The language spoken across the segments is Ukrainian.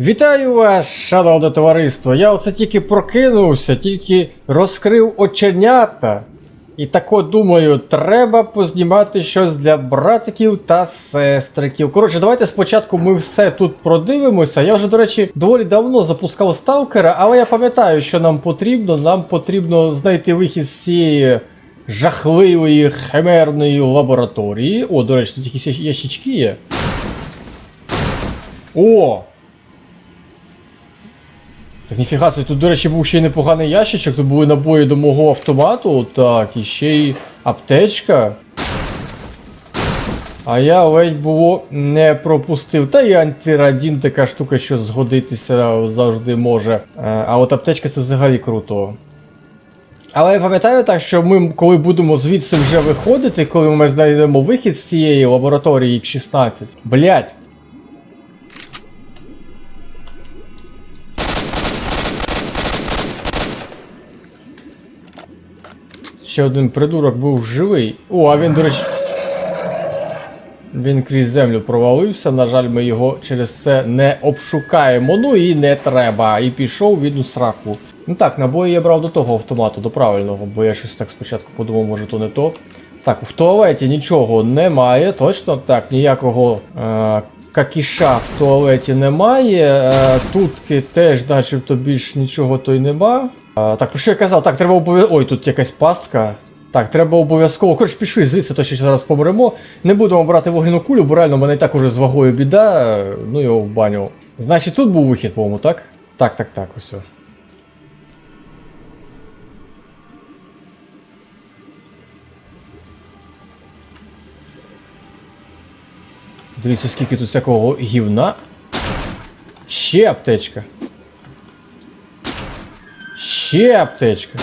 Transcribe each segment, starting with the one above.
Вітаю вас, шановне товариство. Я оце тільки прокинувся, тільки розкрив оченята. І тако думаю, треба познімати щось для братиків та сестриків. Коротше, давайте спочатку ми все тут продивимося. Я вже, до речі, доволі давно запускав сталкера, але я пам'ятаю, що нам потрібно. Нам потрібно знайти вихід з цієї жахливої химерної лабораторії. О, до речі, тут якісь ящички є. О! Так ніфіга, це тут, до речі, був ще й непоганий ящичок, тут були набої до мого автомату, так, і ще й аптечка. А я ледь було не пропустив. Та і антирадін така штука, що згодитися завжди може. Е, А от аптечка це взагалі круто. Але я пам'ятаю так, що ми, коли будемо звідси вже виходити, коли ми знайдемо вихід з цієї лабораторії X16. Блять. Ще один придурок був живий. О, а він, до речі. Він крізь землю провалився. На жаль, ми його через це не обшукаємо. Ну і не треба. І пішов він у сраку. Ну так, набої я брав до того автомату, до правильного, бо я щось так спочатку подумав, може то не то. Так, в туалеті нічого немає, точно так, ніякого е, какіша в туалеті немає. Е, тутки теж, начебто, більш нічого то й нема. Так, про що я казав? Так, треба обов'язково. Ой, тут якась пастка. Так, треба обов'язково. Коротше, пішли звідси, то що зараз помремо. Не будемо брати вогняну кулю, бо реально в мене і так уже з вагою біда. Ну його в баню. Значить, тут був вихід, по-моєму, так? Так, так, так, о. Дивіться, скільки тут всякого гівна. Ще аптечка. Ще аптечка.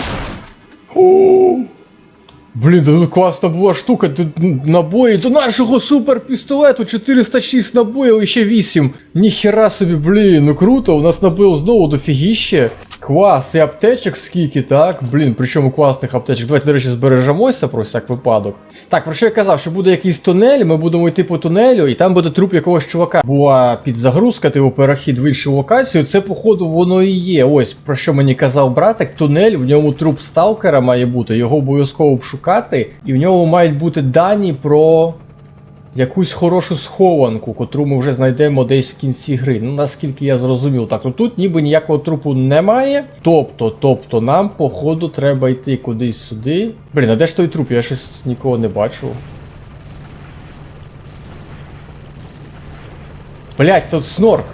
Блін, да тут класна була штука, тут набої до нашого суперпістолету 406 набоїв і ще 8. Ніхера собі, блін, ну круто, у нас набоїв знову дофігіще. Клас, і аптечок скільки, так? Блін, причому класних аптечок. Давайте, до речі, збережемося про всяк випадок. Так, про що я казав, що буде якийсь тунель, ми будемо йти по тунелю, і там буде труп якогось чувака. Була підзагрузка, типу перехід в іншу локацію. Це, походу, воно і є. Ось про що мені казав братик, тунель, в ньому труп сталкера має бути, його обов'язково обшукати, і в ньому мають бути дані про. Якусь хорошу схованку, котру ми вже знайдемо десь в кінці гри. Ну, наскільки я зрозумів, так, ну тут ніби ніякого трупу немає. Тобто, тобто, нам, походу, треба йти кудись сюди. Блін, а де ж той труп? Я щось нікого не бачу. Блять, тут снорк.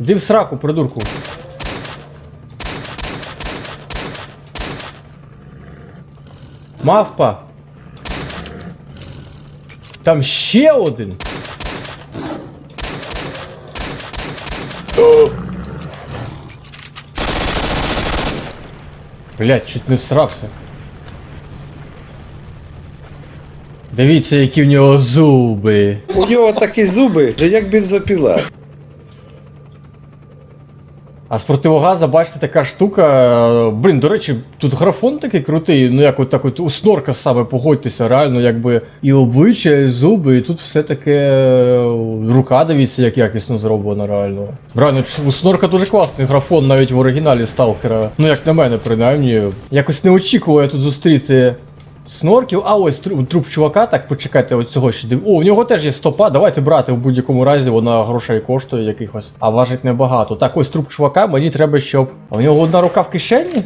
Іди в сраку, придурку. Мавпа. Там ще один. Блять, чуть не всрався. Дивіться, які в нього зуби. У нього такі зуби, що як бензопіла. А з противогаза, бачите, така штука. е, Блін, до речі, тут графон такий крутий, ну як от так от у снорка саме погодьтеся, реально, якби і обличчя, і зуби, і тут все таке е, рука, дивіться, як якісно зроблено, реально. Реально, у снорка дуже класний графон, навіть в оригіналі Сталкера. Ну, як на мене, принаймні. Якось не очікував я тут зустріти. Снорків, а ось тру- труп чувака, так почекайте, от цього ще див. О, у нього теж є стопа. Давайте брати в будь-якому разі, вона грошей коштує якихось, а важить небагато. Так, ось труп чувака, мені треба, щоб. А у нього одна рука в кишені?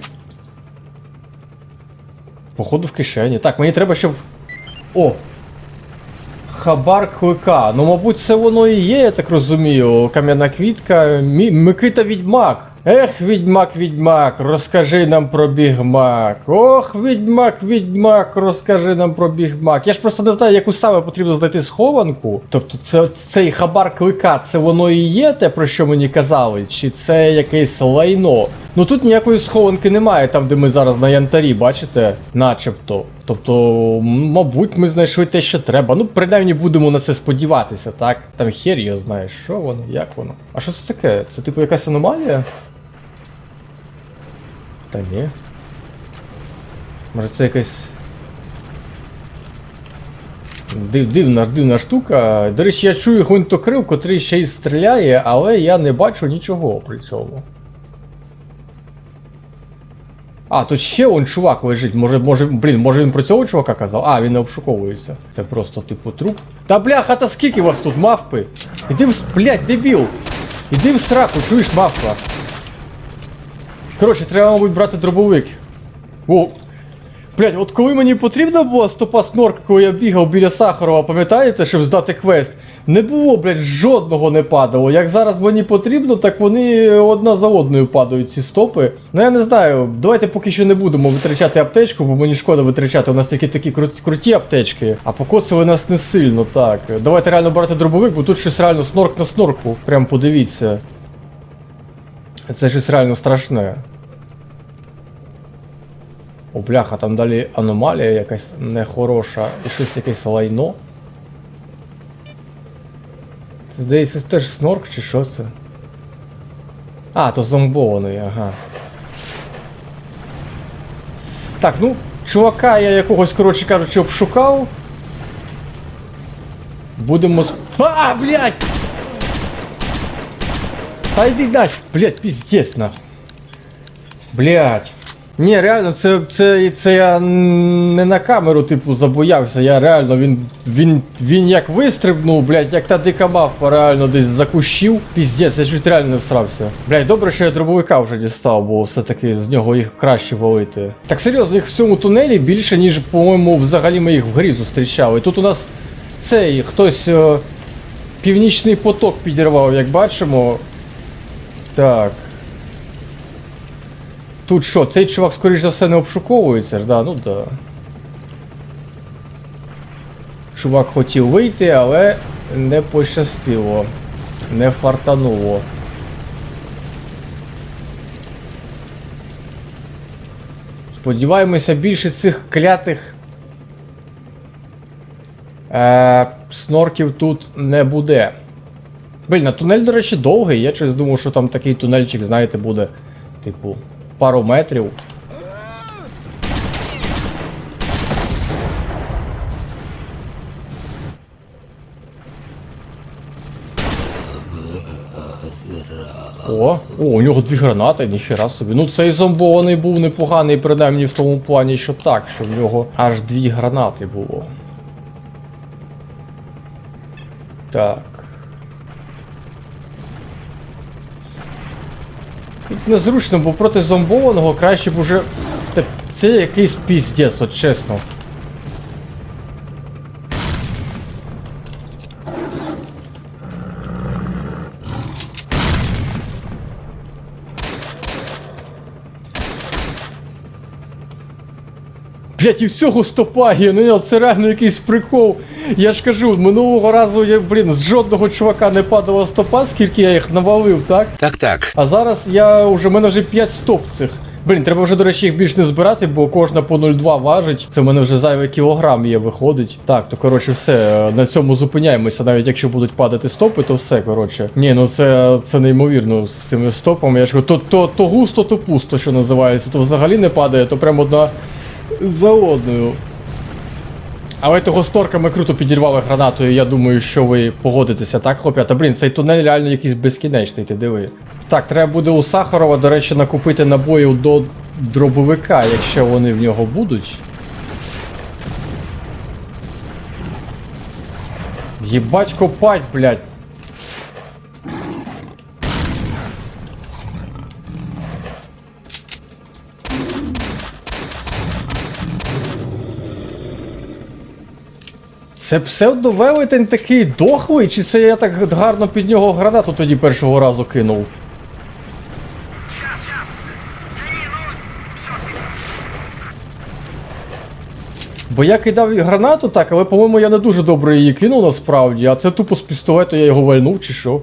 Походу в кишені. Так, мені треба, щоб. О! Хабар клика. Ну, мабуть, це воно і є, я так розумію. Кам'яна квітка. Мі... Микита Відьмак. Ех, відьмак, відьмак, розкажи нам про бігмак. Ох, відьмак, відьмак, розкажи нам про бігмак. Я ж просто не знаю, яку саме потрібно знайти схованку. Тобто, це цей хабар клика, це воно і є те, про що мені казали, чи це якесь лайно. Ну тут ніякої схованки немає, там де ми зараз на янтарі, бачите, начебто. Тобто, мабуть, ми знайшли те, що треба. Ну, принаймні будемо на це сподіватися, так? Там хер його знає, що воно, як воно. А що це таке? Це типу якась аномалія? Та ні. Може це якась. Див, дивна, дивна штука. До речі, я чую гвинтокрил, котрий ще й стріляє, але я не бачу нічого при цьому. А, тут ще он чувак лежить. Може, може, блін, може він про цього чувака казав? А, він не обшуковується. Це просто типу труп. Та бляха, та скільки вас тут, мавпи? Іди в. Блядь, дебіл! Іди в сраку, чуєш, мавпа. Коротше, треба, мабуть, брати дробовик. О, Блять, от коли мені потрібна була стопа снорк, коли я бігав біля Сахарова, пам'ятаєте, щоб здати квест? Не було, блять, жодного не падало. Як зараз мені потрібно, так вони одна за одною падають ці стопи. Ну я не знаю, давайте поки що не будемо витрачати аптечку, бо мені шкода витрачати. У нас такі такі крут- круті аптечки, а покоцали нас не сильно, так. Давайте реально брати дробовик, бо тут щось реально снорк на снорку. Прям подивіться. Це щось реально страшне. О, бляха, там далі аномалія якась нехороша і щось якесь лайно. Це здається це теж снорк чи що це? А, то зомбований, ага. Так, ну, чувака я якогось, коротше кажучи, обшукав. Будемо. А, блядь! Та йди далі, блядь, піздець нахуй. Блядь. Ні, реально, це, це, це я не на камеру, типу, забоявся. Я реально, він, він, він як вистрибнув, блядь, як та дика мавпа реально десь закущив. Піздець, я чуть реально не всрався. Блядь, добре, що я дробовика вже дістав, бо все-таки з нього їх краще валити. Так серйозно, їх в цьому тунелі більше, ніж, по-моєму, взагалі ми їх в грі зустрічали. Тут у нас цей хтось е, північний поток підірвав, як бачимо. Так. Тут що, цей чувак, скоріш за все, не обшуковується ж, да, ну да. Чувак хотів вийти, але не пощастило. Не фартануло. Сподіваємося, більше цих клятих е, снорків тут не буде. Блін, а тунель, до речі, довгий. Я щось думав, що там такий тунельчик, знаєте, буде, типу, пару метрів. О, о, у нього дві гранати, ніхера собі. Ну цей зомбований був непоганий, принаймні в тому плані, що так, що в нього аж дві гранати було. Так. Незручно, бо проти зомбованого краще б уже. Це якийсь піздець, от чесно. Блять, і всього стопагія, ну це реально якийсь прикол. Я ж кажу, минулого разу я, блін, з жодного чувака не падала стопа, скільки я їх навалив, так? Так, так. А зараз я вже, в мене вже 5 стоп цих. Блін, треба вже, до речі, їх більш не збирати, бо кожна по 0,2 важить. Це в мене вже зайвий кілограм є виходить. Так, то коротше, все, на цьому зупиняємося. Навіть якщо будуть падати стопи, то все, коротше. Ні, ну це, це неймовірно з цими стопами. Я ж кажу, то, то, то густо, то пусто, що називається. То взагалі не падає, то прямо одна за одною. Але того сторка ми круто підірвали гранатою, я думаю, що ви погодитеся, так, хлоп'ята? Блін, цей тунель реально якийсь безкінечний, ти диви. Так, треба буде у Сахарова, до речі, накупити набоїв до дробовика, якщо вони в нього будуть. Єбать копать, блядь. Це псевдовелетень такий дохлий, чи це я так гарно під нього гранату тоді першого разу кинув? Бо я кидав гранату так, але, по-моєму, я не дуже добре її кинув насправді, а це тупо з пістолету я його вальнув чи що.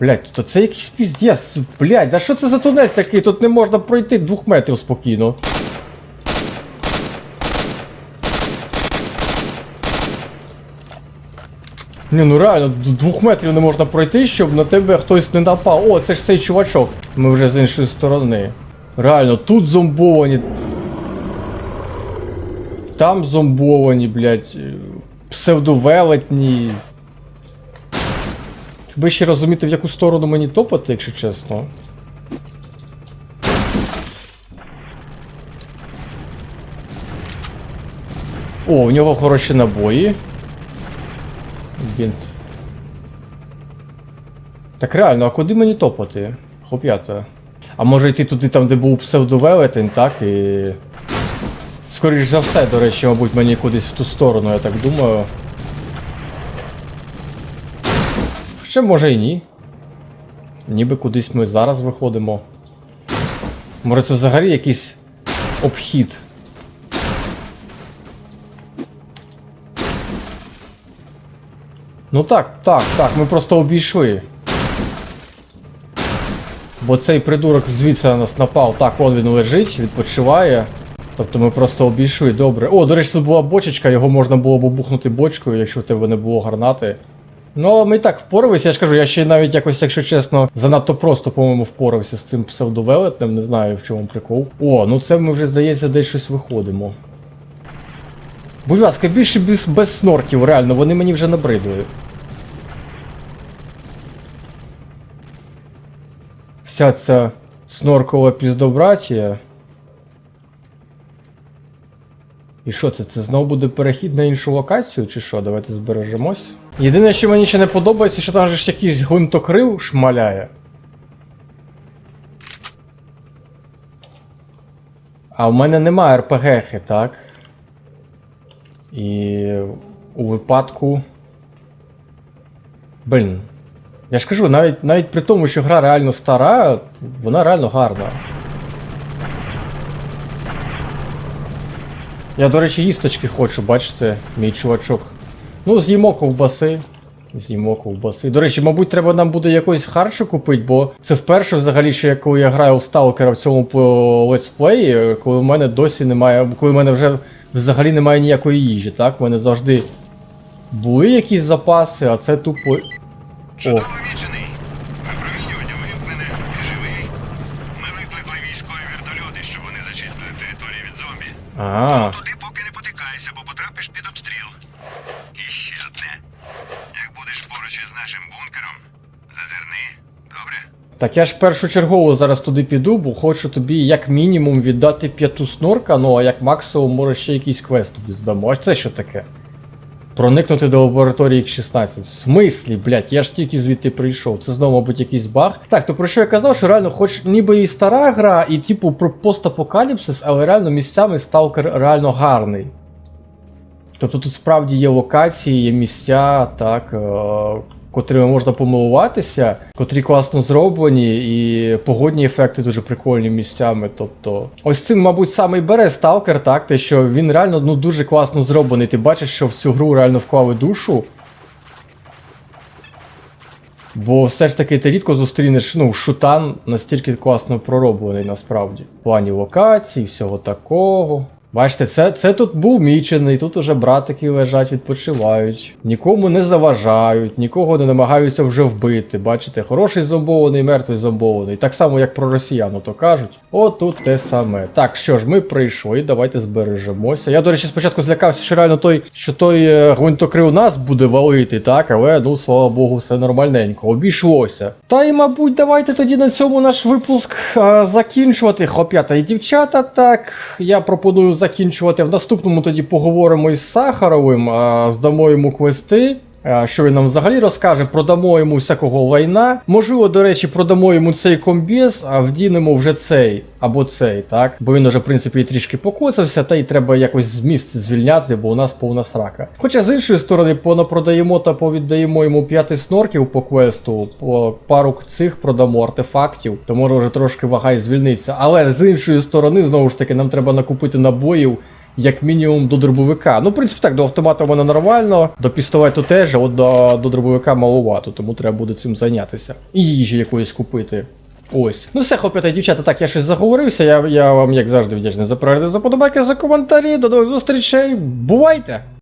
Блять, то це якийсь піздец. Блять, да що це за тунель такий? Тут не можна пройти двох метрів спокійно. Ні, ну реально, двох метрів не можна пройти, щоб на тебе хтось не напав. О, це ж цей чувачок. Ми вже з іншої сторони. Реально, тут зомбовані. Там зомбовані, блядь. псевдовелетні. Хіба ще розуміти, в яку сторону мені топати, якщо чесно. О, у нього хороші набої. Бінт. Так реально, а куди мені топати? Хлоп'ята. А може йти туди там, де був псевдовелетень, так? І. Скоріш за все, до речі, мабуть, мені кудись в ту сторону, я так думаю. Хоча може і ні. Ніби кудись ми зараз виходимо. Може це взагалі якийсь обхід. Ну так, так, так, ми просто обійшли. Бо цей придурок звідси на нас напав. Так, он він лежить, відпочиває. Тобто ми просто обійшли, добре. О, до речі, тут була бочечка, його можна було б обухнути бочкою, якщо в тебе не було гранати. Ну, ми і так впоралися, я ж кажу, я ще навіть якось, якщо чесно, занадто просто, по-моєму, впорався з цим псевдовелетнем, не знаю в чому прикол. О, ну це ми вже, здається, десь щось виходимо. Будь ласка, більше без, без снорків, реально, вони мені вже набридли. Вся ця сноркова піздобратія. І що це? Це знову буде перехід на іншу локацію, чи що? Давайте збережемось. Єдине, що мені ще не подобається, що там же ж якийсь гвинтокрил шмаляє. А в мене немає РПГ-хи, так? І у випадку. Блін. Я ж кажу, навіть, навіть при тому, що гра реально стара, вона реально гарна. Я, до речі, їсточки хочу, бачите, мій чувачок. Ну, з'їмо ковбаси. З'їмо ковбаси. До речі, мабуть, треба нам буде якось харчу купити, бо це вперше взагалі, що я коли я граю в сталкера в цьому летсплеї, коли в мене досі немає. Коли в мене вже взагалі немає ніякої їжі, так? У мене завжди були якісь запаси, а це тупо. О, Чудово відчений. Випромінювання вимкнене. Ти живий. Ми викликали військові вертольоти, щоб вони зачистили територію від зомбі. а. Туди поки не потикайся, бо потрапиш під обстріл. І ще одне. Як будеш поруч із нашим бункером, зазирни. Добре? Так я ж першочергово зараз туди піду, бо хочу тобі як мінімум віддати п'яту снорка, ну а як максимум може ще якийсь квест тобі здамо. А це що таке? Проникнути до лабораторії X16. В смислі, блять, я ж тільки звідти прийшов. Це знову, мабуть, якийсь баг. Так, то про що я казав, що реально, хоч ніби і стара гра, і типу про постапокаліпсис, але реально місцями сталкер реально гарний. Тобто тут справді є локації, є місця, так, е, котрими можна помилуватися, котрі класно зроблені, і погодні ефекти дуже прикольні місцями. Тобто, ось цим, мабуть, саме і бере сталкер, так, те, що він реально ну, дуже класно зроблений. Ти бачиш, що в цю гру реально вклали душу. Бо все ж таки ти рідко зустрінеш ну, шутан настільки класно пророблений насправді. В плані локацій, всього такого. Бачите, це, це тут був мічений, тут уже братики лежать, відпочивають, нікому не заважають, нікого не намагаються вже вбити. Бачите, хороший зомбований, мертвий зомбований. Так само, як про росіян, то кажуть. От тут те саме. Так, що ж, ми прийшли, давайте збережемося. Я, до речі, спочатку злякався, що реально той, що той е, гвинтокрил нас буде валити, так, але ну, слава Богу, все нормальненько, обійшлося. Та й, мабуть, давайте тоді на цьому наш випуск а, закінчувати. Хлоп'ята і дівчата, так. Я пропоную закінчувати. В наступному тоді поговоримо із Сахаровим, здамо йому квести. А, Що він нам взагалі розкаже, продамо йому всякого лайна. Можливо, до речі, продамо йому цей комбіз, а вдінемо вже цей або цей, так? Бо він уже, в принципі, і трішки покоцався, та й треба якось з місць звільняти, бо у нас повна срака. Хоча з іншої сторони, понапродаємо та повіддаємо йому п'яти снорків по квесту, по пару цих продамо артефактів, то може вже трошки вага і звільниться. Але з іншої сторони, знову ж таки, нам треба накупити набоїв як мінімум до дробовика. Ну, в принципі, так, до автомата в мене нормально, до пістолету теж, а от до, до дробовика маловато, тому треба буде цим зайнятися. І їжі якоїсь купити. Ось. Ну все, хлопці та дівчата, так, я щось заговорився. Я, я вам, як завжди, вдячний за перегляд, за подобайки, за коментарі. До нових зустрічей. Бувайте!